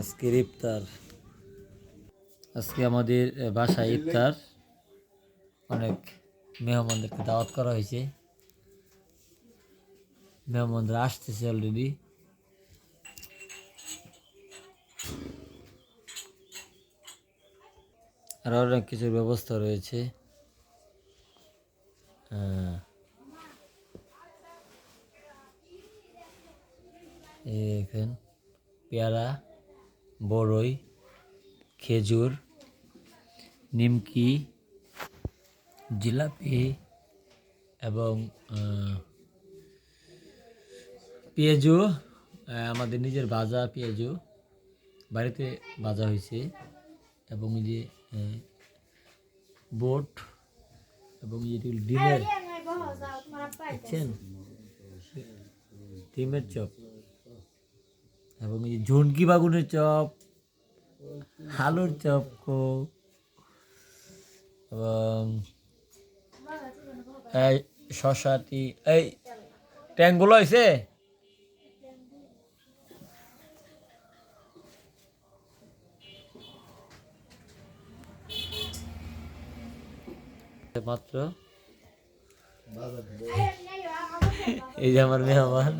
আজকের ইফতার। আজকে আমাদের বাসায় ইফতার। অনেক মেহমানদেরকে দাওয়াত করা হয়েছে। মেহমানরা আসতেছে অলরেডি আর অনেক কিছুর ব্যবস্থা রয়েছে। এই পেয়ারা। বড়ই খেজুর নিমকি জিলাপি এবং পেঁয়াজু আমাদের নিজের ভাজা পেঁয়াজু বাড়িতে ভাজা হয়েছে এবং এই যে বোট এবং এই যে ডিমের দেখছেন ডিমের চপ। এবং এই ঝুনকি বাগুনের চপ আলুর চপ কো এবং এই শশাটি এই ট্যাঙ্কগুলো হয়েছে মাত্র? এই যে আমার মেহমান।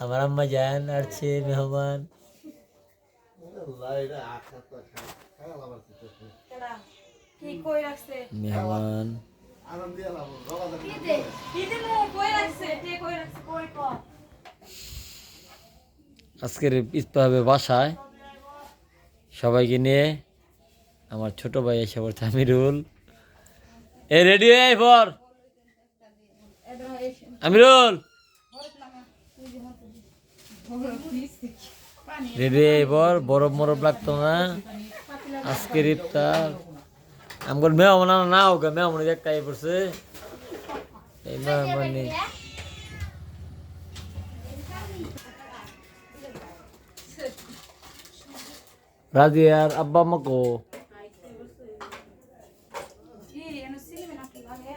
আমার আম্মা যান আসছে মেহমান। মেহমান। আজকের ইস্তা হবে বাসায়। সবাইকে নিয়ে আমার ছোট ভাই এসে পড়ছে আমিরুল। এ রেডি হয়ে পর। আমিরুল! রেডি হয়ে পর বরফ মরফ লাগতো না। আজকের ইফতার আমার মেহমান আনা, না হোক মেহমান একটাই পড়ছে। এই মেহমান। নেই রাজিয়ার আব্বা আম্মা কো? কি এনে সিনেমা নাকি লাগে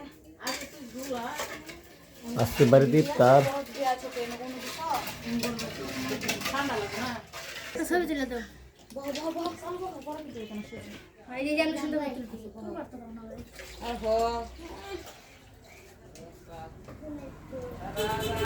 আজকে বাড়িতে ইফতার। পারব তুলে ভাই। আর হ